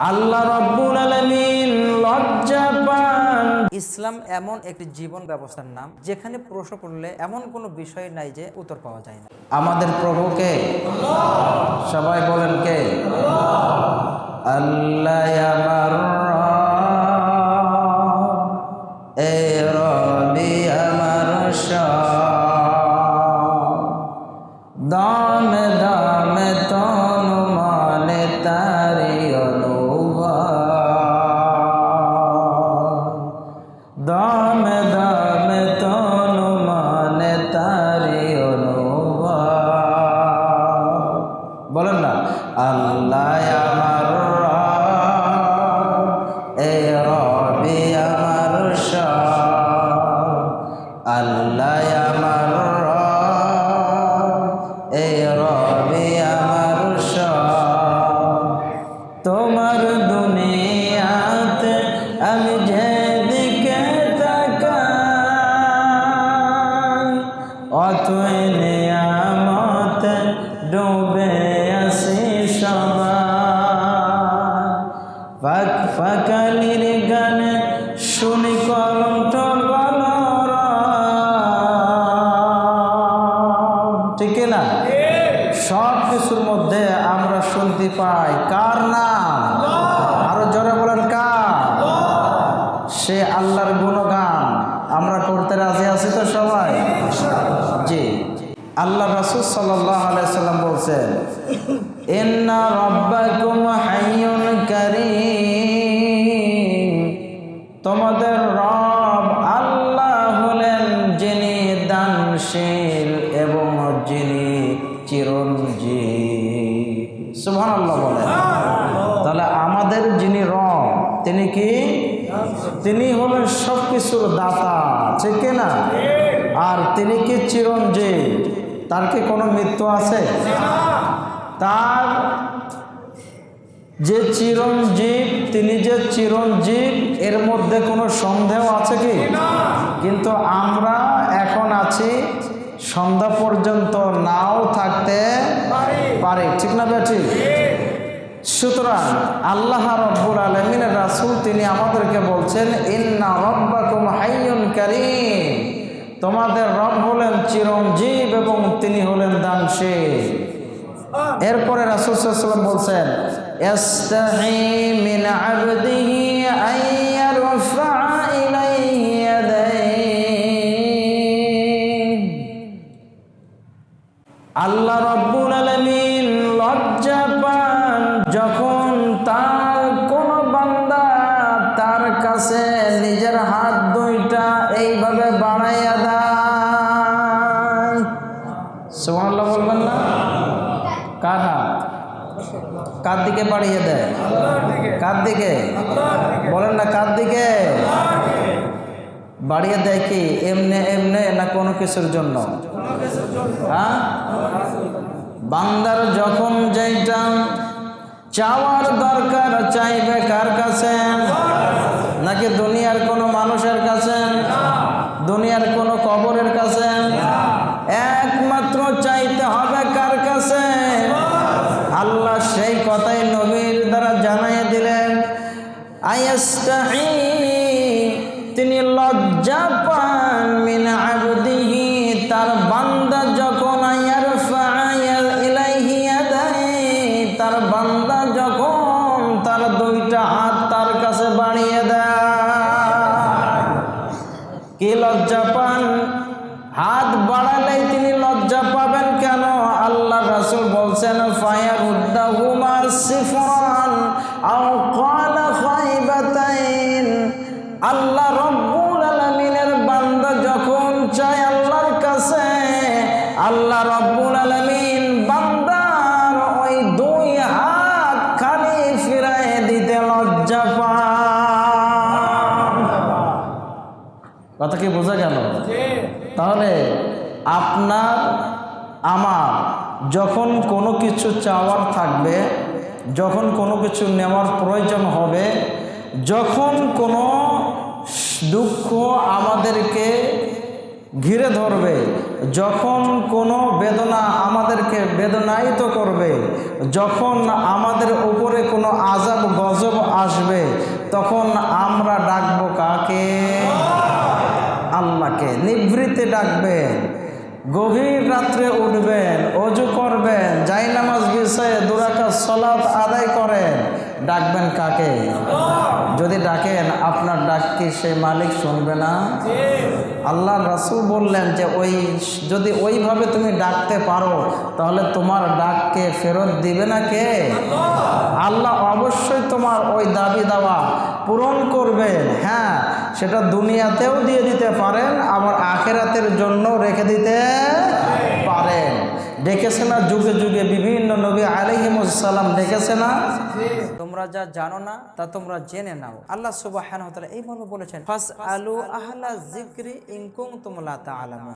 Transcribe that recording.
আল্লাহ রব্বুল আলামিন লজ্জা পান। ইসলাম এমন একটি জীবন ব্যবস্থার নাম যেখানে প্রশ্ন করলে এমন কোনো বিষয় নাই যে উত্তর পাওয়া যায় না। আমাদের প্রভুকে সবাই বলেন কে? আল্লাহ আমার এ রবি আমার সব। ফাঁকালির গানে শুনি কলন্ত ঠিক না? সব মধ্যে আমরা শুনতে পাই। কার নাম? আরও জোরে বলেন কার? সে আল্লাহর গুণগান। আমরা করতে রাজি আছি তো সবাই? জি। আল্লাহ রাসূল সাল্লাল্লাহু আলাইহি সাল্লাম বলছেন, ইন্না রাব্বাকুম হাইয়ুন কারীম। তোমাদের রব আল্লাহ হলেন যিনি দানশীল এবং যিনি চিরঞ্জীব। সুবহানাল্লাহ বলেন। তাহলে আমাদের যিনি রব, তিনি কি? তিনি হলেন সব কিছুর দাতা, ঠিক না? আর তিনি কি চিরঞ্জীব? তার কি কোনো মৃত্যু আছে? তার যে চিরঞ্জীব, তিনি যে চিরঞ্জীব, এর মধ্যে কোনো সন্দেহ আছে কি? কিন্তু আমরা এখন আছি সন্ধ্যা পর্যন্ত নাও থাকতে পারে। ঠিক না বেঠিক সুতরাং আল্লাহ রব্বুল আলমিনের রাসুল তিনি আমাদেরকে বলছেন, ইন্না রব্বাকুম হাইয়ুন কারীম। তোমাদের রব হলেন চিরঞ্জীব এবং তিনি হলেন দানশীল। এরপরে রাসূল মিন বলছেন দিকে বাড়িয়ে দেয়। কার দিকে। বলেন না কার দিকে। বাড়িয়ে দেয় কি? এমনে এমনে না কোনো কিছুর জন্য? হ্যাঁ? বান্দার যখন যেটা চাওয়ার দরকার চাইবে কার কাছে? নাকি দুনিয়ার কোনো মানুষের কাছে? দুনিয়ার কোনো কবরের কাছে? একমাত্র চাইতে হবে লজ্জা পান। হাত বাড়ালেই তিনি লজ্জা পাবেন কেন? আল্লাহ রাসুল বলছেন ফায়ার উদ্দাহুমার সিফরান আও আল্লাহ রব্বুল আলমিনের বান্দা যখন চায় আল্লাহর কাছে, আল্লাহ রব্বুল আলামিন কি বোঝা গেল? তাহলে আপনার, আমার, যখন কোনো কিছু চাওয়ার থাকবে, যখন কোনো কিছু নেওয়ার প্রয়োজন হবে, যখন কোনো দুঃখ আমাদেরকে ঘিরে ধরবে, যখন কোনো বেদনা আমাদেরকে বেদনায়িত করবে, যখন আমাদের উপরে কোনো আজাব গজব আসবে, তখন আমরা ডাকবো কাকে? আল্লাহকে নিভৃতে ডাকবেন গভীর রাত্রে উঠবেন অজু করবেন জাইনামাজ বিষয়ে দুরাকা সলাৎ আদায় করেন ডাকবেন কাকে? যদি ডাকেন, আপনার ডাক কি সেই মালিক শুনবে না? আল্লাহ রাসুল বললেন যে, ওই, যদি ওইভাবে তুমি ডাকতে পারো, তাহলে তোমার ডাককে ফেরত দিবে না কে? আল্লাহ অবশ্যই তোমার ওই দাবি দাওয়া পূরণ করবেন। হ্যাঁ সেটা দুনিয়াতেও দিয়ে দিতে পারেন, আবার আখেরাতের জন্য রেখে দিতে পারেন। ডেকেছে না যুগে যুগে বিভিন্ন নবী আলহিমুসাল্লাম দেখেছে না? তোমরা যা জানো না, তা তোমরা জেনে নাও। আল্লাহ সুবাহ এই মর্মে বলেছেন জিক্রি ইনকুম তোমলা তা